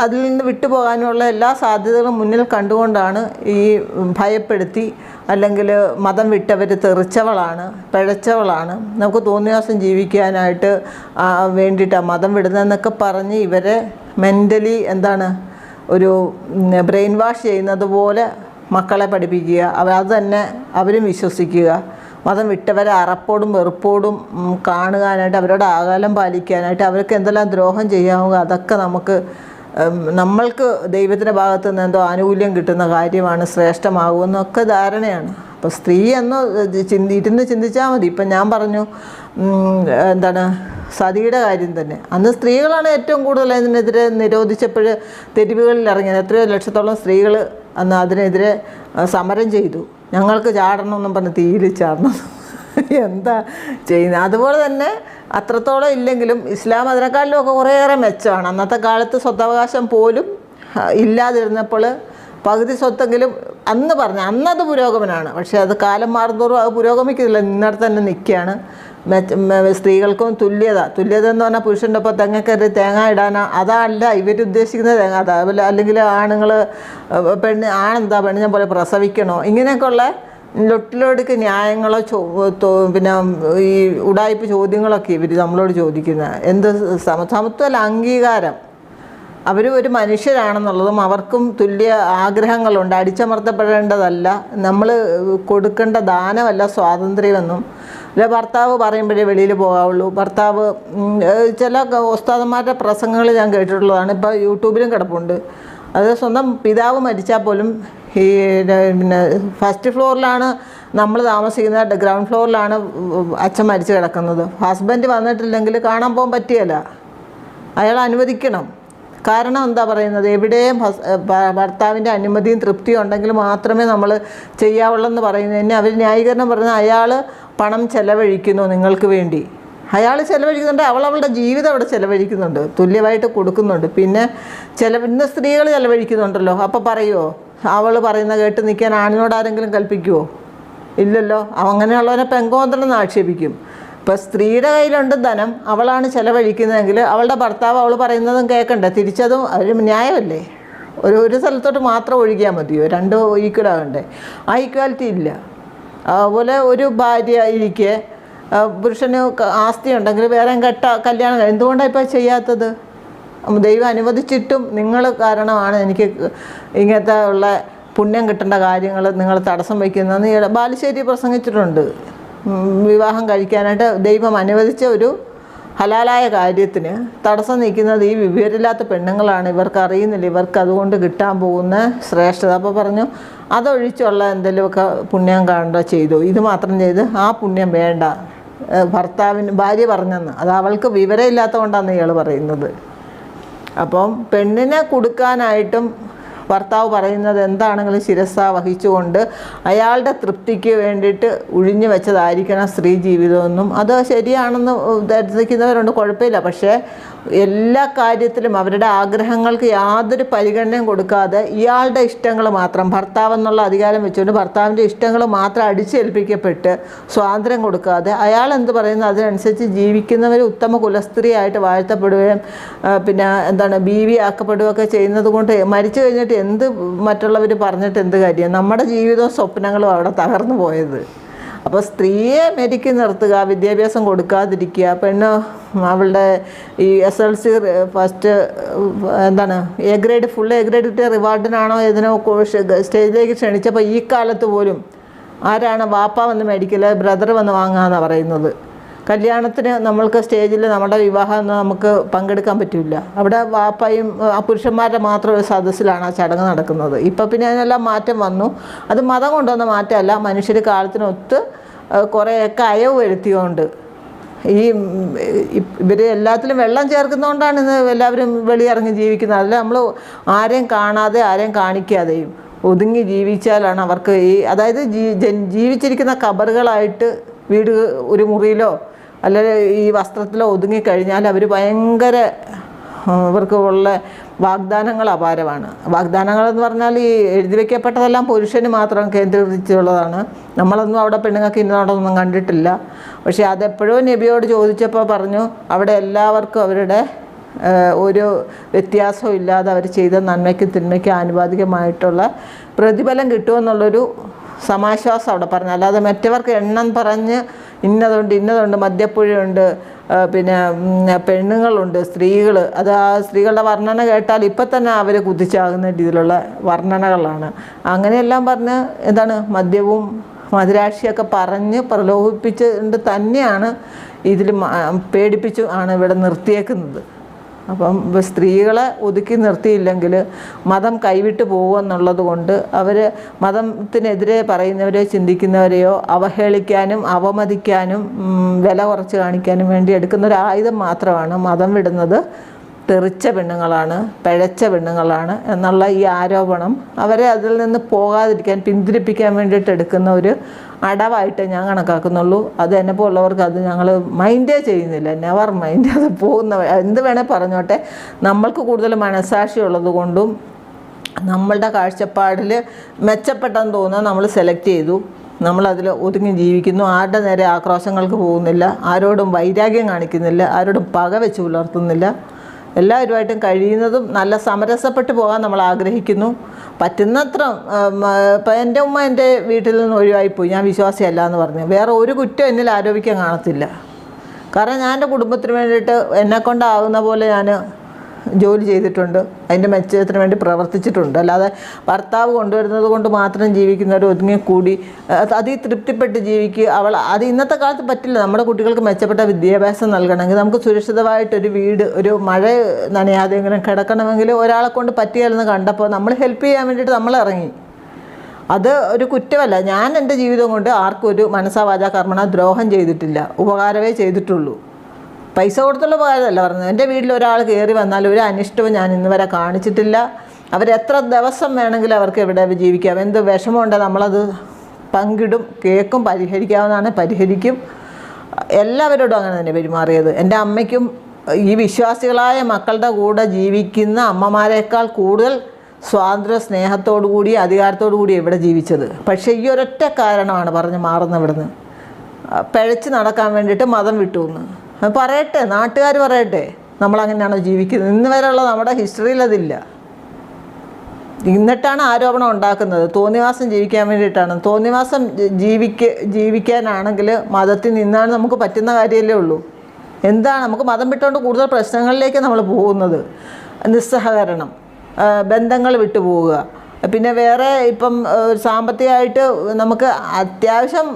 അതിൽ നിന്ന് വിട്ടുപോകാനുള്ള എല്ലാ സാധ്യതകളും മുന്നിൽ കണ്ടുകൊണ്ടാണ് ഈ ഭയപ്പെടുത്തി അല്ലെങ്കിൽ മതം വിട്ടവർ തെറിച്ചവളാണ് പിഴച്ചവളാണ്. നമുക്ക് തോന്നിയാസം ജീവിക്കാനായിട്ട് വേണ്ടിയിട്ടാണ് മതം വിടുന്നതെന്നൊക്കെ പറഞ്ഞ് ഇവരെ മെന്റലി എന്താണ് ഒരു ബ്രെയിൻ വാഷ് ചെയ്യുന്നത് പോലെ മക്കളെ പഠിപ്പിക്കുക. അവർ അത് തന്നെ അവരും വിശ്വസിക്കുക. മതം വിട്ടവരെ അറപ്പോടും വെറുപ്പോടും കാണുവാനായിട്ട് അവരുടെ ആകാലം പാലിക്കാനായിട്ട് അവർക്ക് എന്തെല്ലാം ദ്രോഹം ചെയ്യാവുക അതൊക്കെ നമുക്ക് നമ്മൾക്ക് ദൈവത്തിന്റെ ഭാഗത്തു നിന്ന് എന്തോ ആനുകൂല്യം കിട്ടുന്ന കാര്യമാണ് ശ്രേഷ്ഠമാകുമെന്നൊക്കെ ധാരണയാണ്. അപ്പോൾ സ്ത്രീ എന്ന് ചിന്തി ഇരുന്ന് ചിന്തിച്ചാൽ മതി. ഇപ്പം ഞാൻ പറഞ്ഞു എന്താണ് സതിയുടെ കാര്യം തന്നെ. അന്ന് സ്ത്രീകളാണ് ഏറ്റവും കൂടുതൽ അതിനെതിരെ നിരോധിച്ചപ്പോൾ തെരുവുകളിൽ ഇറങ്ങിയത് എത്രയോ ലക്ഷത്തോളം സ്ത്രീകൾ അന്ന് അതിനെതിരെ സമരം ചെയ്തു. ഞങ്ങൾക്ക് ചാടണമെന്നും പറഞ്ഞ് തീയിൽ ചാടണം എന്താ ചെയ്യുന്നത്? അതുപോലെ തന്നെ അത്രത്തോളം ഇല്ലെങ്കിലും ഇസ്ലാം അതിനേക്കാളിലും ഒക്കെ കുറേയേറെ മെച്ചമാണ്. അന്നത്തെ കാലത്ത് സ്വത്തവകാശം പോലും ഇല്ലാതിരുന്നപ്പോൾ പകുതി സ്വത്തെങ്കിലും അന്ന് പറഞ്ഞ അന്നത് പുരോഗമനമാണ്. പക്ഷേ അത് കാലം മാറുന്നതോറും അത് പുരോഗമിക്കുന്നില്ല. ഇന്നടത്ത് തന്നെ നിൽക്കുകയാണ്. സ്ത്രീകൾക്കും തുല്യത. തുല്യത എന്ന് പറഞ്ഞാൽ പുരുഷന്റെ ഒപ്പം തെങ്ങക്കറി തേങ്ങ ഇടാനാ. അതല്ല ഇവരുദ്ദേശിക്കുന്ന തേങ്ങ. അതാ അല്ലെങ്കിൽ ആണുങ്ങൾ പെണ്ണ് ആണെന്താ പെണ്ണിനെ പോലെ പ്രസവിക്കണോ? ഇങ്ങനെയൊക്കെയുള്ള ലൊട്ടിലൊടുക്ക് ന്യായങ്ങളോ ചോ പിന്നെ ഈ ഉടായ്പ ചോദ്യങ്ങളൊക്കെ ഇവർ നമ്മളോട് ചോദിക്കുന്നത് എന്ത് സമ സമത്വമല്ല അംഗീകാരം. അവർ ഒരു മനുഷ്യരാണെന്നുള്ളതും അവർക്കും തുല്യ ആഗ്രഹങ്ങളുണ്ട്. അടിച്ചമർത്തപ്പെടേണ്ടതല്ല. നമ്മൾ കൊടുക്കേണ്ട ദാനമല്ല സ്വാതന്ത്ര്യമെന്നും. അല്ല ഭർത്താവ് പറയുമ്പോഴേ വെളിയിൽ പോകാവുള്ളൂ. ഭർത്താവ് ചില ഉസ്താദന്മാരുടെ പ്രസംഗങ്ങൾ ഞാൻ കേട്ടിട്ടുള്ളതാണ്. ഇപ്പോൾ യൂട്യൂബിലും കിടപ്പുണ്ട്. അത് സ്വന്തം പിതാവ് മരിച്ചാൽ പോലും ഈ പിന്നെ ഫസ്റ്റ് ഫ്ലോറിലാണ് നമ്മൾ താമസിക്കുന്ന ഗ്രൗണ്ട് ഫ്ലോറിലാണ് അച്ഛൻ മരിച്ചു കിടക്കുന്നത്. ഹസ്ബൻഡ് വന്നിട്ടില്ലെങ്കിൽ കാണാൻ പോകാൻ പറ്റിയല്ല. അയാൾ അനുവദിക്കണം. കാരണം എന്താ പറയുന്നത്? എവിടെയും ഭർത്താവിന്റെ അനുമതിയും തൃപ്തിയും ഉണ്ടെങ്കിൽ മാത്രമേ നമ്മൾ ചെയ്യാവുള്ളൂ എന്ന് പറയുന്നത് തന്നെ. അവർ ന്യായീകരണം പറയുന്നത് അയാൾ പണം ചെലവഴിക്കുന്നു നിങ്ങൾക്ക് വേണ്ടി. അയാൾ ചിലവഴിക്കുന്നുണ്ട് അവൾ അവളുടെ ജീവിതം അവിടെ ചിലവഴിക്കുന്നുണ്ട് തുല്യമായിട്ട് കൊടുക്കുന്നുണ്ട്. പിന്നെ ചില ഇന്ന് സ്ത്രീകൾ ചെലവഴിക്കുന്നുണ്ടല്ലോ. അപ്പോൾ പറയുമോ അവൾ പറയുന്ന കേട്ട് നിൽക്കാൻ ആണിനോട് ആരെങ്കിലും കൽപ്പിക്കുമോ ഇല്ലല്ലോ. അങ്ങനെയുള്ളവനെ പെങ്കോന്തലെന്ന് ആക്ഷേപിക്കും. ഇപ്പം സ്ത്രീയുടെ കയ്യിലുണ്ട് ധനം. അവളാണ് ചെലവഴിക്കുന്നതെങ്കിൽ അവളുടെ ഭർത്താവ് അവൾ പറയുന്നതും കേൾക്കണ്ട തിരിച്ചതും ഒരു ന്യായമല്ലേ? ഒരു ഒരു സ്ഥലത്തോട്ട് മാത്രം ഒഴുകിയാൽ മതിയോ? രണ്ട് ഈക്വൽ ആകണ്ടേ? ആ ഈക്വാലിറ്റി ഇല്ല. അതുപോലെ ഒരു ഭാര്യ ഇരിക്കെ പുരുഷന് ആസ്തി ഉണ്ടെങ്കിൽ വേറെ കെട്ട കല്യാണം എന്തുകൊണ്ടാണ് ഇപ്പോൾ ചെയ്യാത്തത്? ദൈവം അനുവദിച്ചിട്ടും നിങ്ങൾ കാരണമാണ് എനിക്ക് ഇങ്ങനത്തെ ഉള്ള പുണ്യം കിട്ടേണ്ട കാര്യങ്ങൾ നിങ്ങൾ തടസ്സം വയ്ക്കുന്നതെന്ന് ബാലുശ്ശേരി പ്രസംഗിച്ചിട്ടുണ്ട്. വിവാഹം കഴിക്കാനായിട്ട് ദൈവം അനുവദിച്ച ഒരു ഹലാലായ കാര്യത്തിന് തടസ്സം നിൽക്കുന്നത് ഈ വിവരമില്ലാത്ത പെണ്ണുങ്ങളാണ്. ഇവർക്ക് അറിയുന്നില്ല. ഇവർക്ക് അതുകൊണ്ട് കിട്ടാൻ പോകുന്ന ശ്രേഷ്ഠത. അപ്പോൾ പറഞ്ഞു അതൊഴിച്ചുള്ള എന്തെങ്കിലുമൊക്കെ പുണ്യം കാണണ്ടോ ചെയ്തു. ഇത് മാത്രം ചെയ്ത് ആ പുണ്യം വേണ്ട. ഭർത്താവിന് ഭാര്യ പറഞ്ഞെന്ന്. അത് അവൾക്ക് വിവരമില്ലാത്തതുകൊണ്ടാണ് ഇയാൾ പറയുന്നത്. അപ്പം പെണ്ണിനെ കൊടുക്കാനായിട്ടും ഭർത്താവ് പറയുന്നത് എന്താണെങ്കിലും ശിരസ വഹിച്ചുകൊണ്ട് അയാളുടെ തൃപ്തിക്ക് വേണ്ടിയിട്ട് ഒഴിഞ്ഞു വെച്ചതായിരിക്കണം സ്ത്രീ ജീവിതമെന്നും. അത് ശരിയാണെന്ന് ധരിക്കുന്നവരുണ്ട് കുഴപ്പമില്ല. പക്ഷേ എല്ലാ കാര്യത്തിലും അവരുടെ ആഗ്രഹങ്ങൾക്ക് യാതൊരു പരിഗണനയും കൊടുക്കാതെ ഇയാളുടെ ഇഷ്ടങ്ങൾ മാത്രം ഭർത്താവെന്നുള്ള അധികാരം വെച്ചുകൊണ്ട് ഭർത്താവിന്റെ ഇഷ്ടങ്ങൾ മാത്രം അടിച്ചേൽപ്പിക്കപ്പെട്ട് സ്വാതന്ത്ര്യം കൊടുക്കാതെ അയാൾ എന്ത് പറയുന്നത് അതിനനുസരിച്ച് ജീവിക്കുന്നവർ ഉത്തമ കുലസ്ത്രീയായിട്ട് വാഴ്ത്തപ്പെടുകയും പിന്നെ എന്താണ് ബീവി ആക്കപ്പെടുകയൊക്കെ ചെയ്യുന്നത് കൊണ്ട് മരിച്ചു കഴിഞ്ഞിട്ട് എന്ത് മറ്റുള്ളവർ പറഞ്ഞിട്ട് എന്ത് കാര്യം? നമ്മുടെ ജീവിതവും സ്വപ്നങ്ങളും അവിടെ തകർന്നു പോയത്. അപ്പോൾ സ്ത്രീയെ മെരുക്കി നിർത്തുക വിദ്യാഭ്യാസം കൊടുക്കാതിരിക്കുക. പെണ്ണ് അവളുടെ ഈ എസ് എൽ സി ഫസ്റ്റ് എന്താണ് A grade full A grade കിട്ടിയ റിവാർഡിനാണോ ഇതിനോ സ്റ്റേജിലേക്ക് ക്ഷണിച്ചപ്പോൾ ഈ കാലത്ത് പോലും ആരാണ് വാപ്പ വന്ന് മേടിക്കൽ ബ്രദർ വന്ന് വാങ്ങുക എന്നാണ് പറയുന്നത്? കല്യാണത്തിന് നമ്മൾക്ക് സ്റ്റേജിൽ നമ്മുടെ വിവാഹം നമുക്ക് പങ്കെടുക്കാൻ പറ്റില്ല. അവിടെ വാപ്പയും പുരുഷന്മാരുടെ മാത്രം ഒരു സദസ്സിലാണ് ആ ചടങ്ങ് നടക്കുന്നത്. ഇപ്പം പിന്നെ അതിനെല്ലാം മാറ്റം വന്നു. അത് മതം കൊണ്ടുവന്ന മാറ്റമല്ല. മനുഷ്യർ കാലത്തിനൊത്ത് കുറേയൊക്കെ അയവ് വരുത്തിയോണ്ട്. ഈ ഇവർ എല്ലാത്തിലും വെള്ളം ചേർക്കുന്നതുകൊണ്ടാണ് ഇന്ന് എല്ലാവരും വെളിയിറങ്ങി ജീവിക്കുന്നത്. അതിൽ നമ്മൾ ആരെയും കാണാതെ ആരെയും കാണിക്കാതെയും ഒതുങ്ങി ജീവിച്ചാലാണ് അവർക്ക് ഈ അതായത് ജീവിച്ചിരിക്കുന്ന കബറുകളായിട്ട് വീട് ഒരു മുറിയിലോ അല്ലെങ്കിൽ ഈ വസ്ത്രത്തിൽ ഒതുങ്ങിക്കഴിഞ്ഞാൽ അവർ ഭയങ്കര ഇവർക്ക് ഉള്ള വാഗ്ദാനങ്ങൾ അപാരമാണ്. വാഗ്ദാനങ്ങൾ എന്ന് പറഞ്ഞാൽ ഈ എഴുതി വയ്ക്കപ്പെട്ടതെല്ലാം പുരുഷന് മാത്രം കേന്ദ്രീകരിച്ചുള്ളതാണ്. നമ്മളൊന്നും അവിടെ പെണ്ണുങ്ങൾക്ക് ഇന്നോടൊന്നും കണ്ടിട്ടില്ല. പക്ഷേ അതെപ്പോഴും നബിയോട് ചോദിച്ചപ്പോൾ പറഞ്ഞു അവിടെ എല്ലാവർക്കും അവരുടെ ഒരു വ്യത്യാസവും ഇല്ലാതെ അവർ ചെയ്ത നന്മയ്ക്കും തിന്മയ്ക്കും ആനുപാതികമായിട്ടുള്ള പ്രതിഫലം കിട്ടുമെന്നുള്ളൊരു സമാശ്വാസം അവിടെ പറഞ്ഞു. അല്ലാതെ മറ്റവർക്ക് എണ്ണം പറഞ്ഞ് ഇന്നതുണ്ട് ഇന്നതുണ്ട് മദ്യപ്പുഴയുണ്ട് പിന്നെ പെണ്ണുങ്ങളുണ്ട് സ്ത്രീകൾ അത് ആ സ്ത്രീകളുടെ വർണന കേട്ടാൽ ഇപ്പം തന്നെ അവർ കുതിച്ചാകുന്ന രീതിയിലുള്ള വർണനകളാണ്. അങ്ങനെയെല്ലാം പറഞ്ഞ് എന്താണ് മദ്യവും മധുരാക്ഷിയൊക്കെ പറഞ്ഞ് പ്രലോഭിപ്പിച്ചുകൊണ്ട് തന്നെയാണ് ഇതിൽ പേടിപ്പിച്ചു ആണ് ഇവിടെ നിർത്തിയേക്കുന്നത്. അപ്പം സ്ത്രീകളെ ഒതുക്കി നിർത്തിയില്ലെങ്കിൽ മതം കൈവിട്ട് പോകുമെന്നുള്ളത് കൊണ്ട് അവർ മതത്തിനെതിരെ പറയുന്നവരെയോ ചിന്തിക്കുന്നവരെയോ അവഹേളിക്കാനും അവമതിക്കാനും വില കുറച്ച് കാണിക്കാനും വേണ്ടി എടുക്കുന്ന ഒരു ആയുധം മാത്രമാണ് മതം വിടുന്നത്. തെറിച്ച പെണ്ണുങ്ങളാണ് പിഴച്ച പെണ്ണുങ്ങളാണ് എന്നുള്ള ഈ ആരോപണം അവരെ അതിൽ നിന്ന് പോകാതിരിക്കാൻ പിന്തിരിപ്പിക്കാൻ വേണ്ടിയിട്ട് എടുക്കുന്ന ഒരു അടവായിട്ട് ഞാൻ കണക്കാക്കുന്നുള്ളൂ. അത് എന്നെ പോലുള്ളവർക്ക് അത് ഞങ്ങൾ മൈൻഡേ ചെയ്യുന്നില്ല. നെവർ മൈൻഡ് അത് പോകുന്ന എന്ത് വേണേൽ പറഞ്ഞോട്ടെ. നമ്മൾക്ക് കൂടുതൽ മനസാക്ഷി ഉള്ളത് കൊണ്ടും നമ്മളുടെ കാഴ്ചപ്പാടിൽ മെച്ചപ്പെട്ടെന്ന് തോന്നുന്നത് നമ്മൾ സെലക്ട് ചെയ്തു. നമ്മളതിൽ ഒതുങ്ങി ജീവിക്കുന്നു. ആരുടെ നേരെ ആക്രോശങ്ങൾക്ക് പോകുന്നില്ല. ആരോടും വൈരാഗ്യം കാണിക്കുന്നില്ല. ആരോടും പക വെച്ച് പുലർത്തുന്നില്ല. എല്ലാവരുമായിട്ടും കഴിയുന്നതും നല്ല സമരസപ്പെട്ട് പോകാൻ നമ്മൾ ആഗ്രഹിക്കുന്നു. പറ്റുന്നത്ര ഇപ്പം എന്റെ ഉമ്മ എന്റെ വീട്ടിൽ നിന്ന് ഒഴിവായിപ്പോയി. ഞാൻ വിശ്വാസിയല്ല എന്ന് പറഞ്ഞു. വേറെ ഒരു കുറ്റം എന്നിൽ ആരോപിക്കാൻ കാണത്തില്ല. കാരണം ഞാൻ എന്റെ കുടുംബത്തിന് വേണ്ടിയിട്ട് എന്നെക്കൊണ്ടാവുന്ന പോലെ ഞാൻ ജോലി ചെയ്തിട്ടുണ്ട്. അതിന്റെ മെച്ചത്തിന് വേണ്ടി പ്രവർത്തിച്ചിട്ടുണ്ട്. അല്ലാതെ ഭർത്താവ് കൊണ്ടുവരുന്നത് കൊണ്ട് മാത്രം ജീവിക്കുന്നവർ ഒതുങ്ങിക്കൂടി. കൂടി അതിൽ തൃപ്തിപ്പെട്ട് ജീവിക്കുക. അവൾ അത് ഇന്നത്തെ കാലത്ത് പറ്റില്ല. നമ്മുടെ കുട്ടികൾക്ക് മെച്ചപ്പെട്ട വിദ്യാഭ്യാസം നൽകണമെങ്കിൽ നമുക്ക് സുരക്ഷിതമായിട്ടൊരു വീട് ഒരു മഴ നനയാതെ ഇങ്ങനെ കിടക്കണമെങ്കിൽ ഒരാളെ കൊണ്ട് പറ്റിയാലെന്ന് കണ്ടപ്പോൾ നമ്മൾ ഹെൽപ്പ് ചെയ്യാൻ വേണ്ടിയിട്ട് നമ്മൾ ഇറങ്ങി. അത് ഒരു കുറ്റമല്ല. ഞാൻ എന്റെ ജീവിതം കൊണ്ട് ആർക്കും ഒരു മനസ്സാവാചാ കർമ്മണ ദ്രോഹം ചെയ്തിട്ടില്ല. ഉപകാരമേ ചെയ്തിട്ടുള്ളൂ. പൈസ കൊടുത്തുള്ള ഉപകാരമല്ല പറഞ്ഞത്. എന്റെ വീട്ടിൽ ഒരാൾ കയറി വന്നാൽ ഒരു അനിഷ്ടവും ഞാൻ ഇന്ന് വരെ കാണിച്ചിട്ടില്ല. അവരെത്ര ദിവസം വേണമെങ്കിലും അവർക്ക് ഇവിടെ ജീവിക്കാം. എന്ത് വിഷമമുണ്ട് നമ്മളത് പങ്കിടും കേൾക്കും പരിഹരിക്കാവുന്നതാണ് പരിഹരിക്കും. എല്ലാവരോടും അങ്ങനെ തന്നെ പെരുമാറിയത്. എന്റെ അമ്മയ്ക്കും ഈ വിശ്വാസികളായ മക്കളുടെ കൂടെ ജീവിക്കുന്ന അമ്മമാരെക്കാൾ കൂടുതൽ സ്വാതന്ത്ര്യ സ്നേഹത്തോടു കൂടി അധികാരത്തോടു കൂടി ഇവിടെ ജീവിച്ചത്? പക്ഷേ ഈ ഒരൊറ്റ കാരണമാണ് പറഞ്ഞ് മാറുന്ന ഇവിടുന്ന്. പിഴച്ച് നടക്കാൻ വേണ്ടിയിട്ട് മതം വിട്ടു എന്ന്. അത് പറയട്ടെ നാട്ടുകാർ പറയട്ടെ. നമ്മളങ്ങനെയാണോ ജീവിക്കുന്നത്? ഇന്ന് വരെയുള്ള നമ്മുടെ ഹിസ്റ്ററിയിൽ അതില്ല. എന്നിട്ടാണ് ആരോപണം ഉണ്ടാക്കുന്നത്. തോന്നിവാസം ജീവിക്കാൻ വേണ്ടിയിട്ടാണ്. തോന്നിവാസം ജീവിക്ക ജീവിക്കാനാണെങ്കിൽ മതത്തിൽ നിന്നാണ് നമുക്ക് പറ്റുന്ന കാര്യമല്ലേ ഉള്ളൂ. എന്താണ്? നമുക്ക് മതം വിട്ടുകൊണ്ട് കൂടുതൽ പ്രശ്നങ്ങളിലേക്ക് നമ്മൾ പോകുന്നത്. നിസ്സഹകരണം ബന്ധങ്ങൾ വിട്ടുപോവുക പിന്നെ വേറെ ഇപ്പം സാമ്പത്തികമായിട്ട് നമുക്ക് അത്യാവശ്യം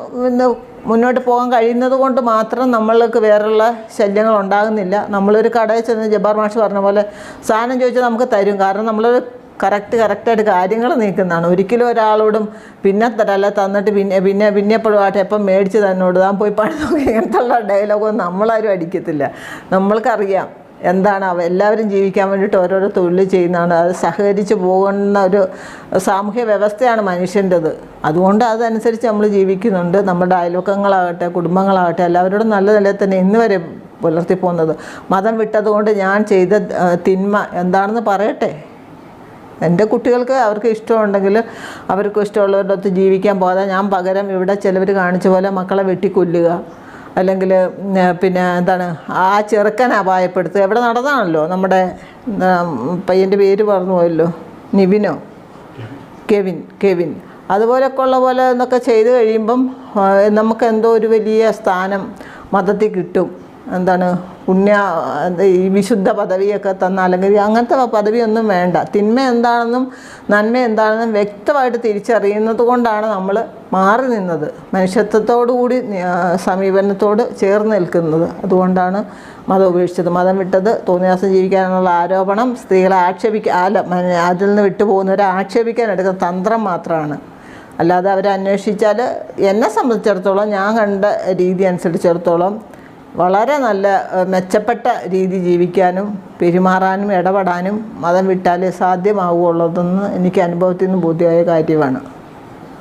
മുന്നോട്ട് പോകാൻ കഴിയുന്നത് കൊണ്ട് മാത്രം നമ്മൾക്ക് വേറെയുള്ള ശല്യങ്ങൾ ഉണ്ടാകുന്നില്ല. നമ്മളൊരു കടയിൽ ചെന്ന് ജബ്ബാർ മാഷ് പറഞ്ഞ പോലെ സാധനം ചോദിച്ചാൽ നമുക്ക് തരും. കാരണം നമ്മളൊരു കറക്റ്റ് കറക്റ്റായിട്ട് കാര്യങ്ങൾ നീക്കുന്നതാണ്. ഒരിക്കലും ഒരാളോടും പിന്നെ തരല്ല. തന്നിട്ട് പിന്നെ പിന്നെ പിന്നെ എപ്പോഴും ആട്ടെ എപ്പം മേടിച്ച് തന്നോട് താൻ പോയി പണി നോക്കി ഇങ്ങനത്തുള്ള ഡയലോഗൊന്നും നമ്മളാരും അടിക്കത്തില്ല. നമ്മൾക്കറിയാം. എന്താണ് അവ എല്ലാവരും ജീവിക്കാൻ വേണ്ടിയിട്ട് ഓരോരോ തൊഴിൽ ചെയ്യുന്നതാണ്. അത് സഹകരിച്ച് പോകുന്ന ഒരു സാമൂഹ്യ വ്യവസ്ഥയാണ് മനുഷ്യന്റെത്. അതുകൊണ്ട് അതനുസരിച്ച് നമ്മൾ ജീവിക്കുന്നുണ്ട്. നമ്മുടെ അയൽവക്കങ്ങളാകട്ടെ കുടുംബങ്ങളാകട്ടെ എല്ലാവരോടും നല്ല നിലയിൽ തന്നെ ഇന്ന് വരെ പുലർത്തിപ്പോകുന്നത് മതം വിട്ടതുകൊണ്ട് ഞാൻ ചെയ്ത തിന്മ എന്താണെന്ന് പറയട്ടെ? എന്റെ കുട്ടികൾക്ക് അവർക്ക് ഇഷ്ടമുണ്ടെങ്കിൽ അവർക്ക് ഇഷ്ടമുള്ളവരുടെ ഒത്ത് ജീവിക്കാൻ പോകാതെ ഞാൻ പകരം ഇവിടെ ചിലവർ കാണിച്ച പോലെ മക്കളെ വെട്ടിക്കൊല്ലുക. അല്ലെങ്കിൽ പിന്നെ എന്താണ് ആ ചെറുക്കനെ അപായപ്പെടുത്തുക. എവിടെ നടന്നാണല്ലോ നമ്മുടെ പയ്യന്റെ പേര് പറഞ്ഞു പോയല്ലോ. നിവിനോ? Kevin Kevin. അതുപോലൊക്കെ ഉള്ള പോലെ എന്നൊക്കെ ചെയ്ത് കഴിയുമ്പം നമുക്ക് എന്തോ ഒരു വലിയ സ്ഥാനം മതത്തിൽ കിട്ടും. എന്താണ് പുണ്യ ഈ വിശുദ്ധ പദവിയൊക്കെ തന്ന അല്ലെങ്കിൽ അങ്ങനത്തെ പദവിയൊന്നും വേണ്ട. തിന്മ എന്താണെന്നും നന്മ എന്താണെന്നും വ്യക്തമായിട്ട് തിരിച്ചറിയുന്നത് കൊണ്ടാണ് നമ്മൾ മാറി നിന്നത്. മനുഷ്യത്വത്തോടു കൂടി ആ, സമീപനത്തോട് ചേർന്ന് നിൽക്കുന്നത്. അതുകൊണ്ടാണ് മതം ഉപേക്ഷിച്ചത്. മതം വിട്ടത് തോന്നിയാസം ജീവിക്കാനുള്ള ആരോപണം സ്ത്രീകളെ ആക്ഷേപിക്കുക അല്ല അതിൽ നിന്ന് വിട്ടുപോകുന്നവരെ ആക്ഷേപിക്കാൻ എടുക്കുന്ന തന്ത്രം മാത്രമാണ് അല്ലാതെ അവരെ അന്വേഷിച്ചാൽ എന്നെ സംബന്ധിച്ചിടത്തോളം ഞാൻ കണ്ട രീതി അനുസരിച്ചിടത്തോളം വളരെ നല്ല മെച്ചപ്പെട്ട രീതി ജീവിക്കാനും പെരുമാറാനും ഇടപെടാനും മതം വിട്ടാലേ സാധ്യമാവുകയുള്ളതെന്ന് എനിക്ക് അനുഭവത്തിൽ നിന്ന് ബോധ്യമായ കാര്യമാണ്.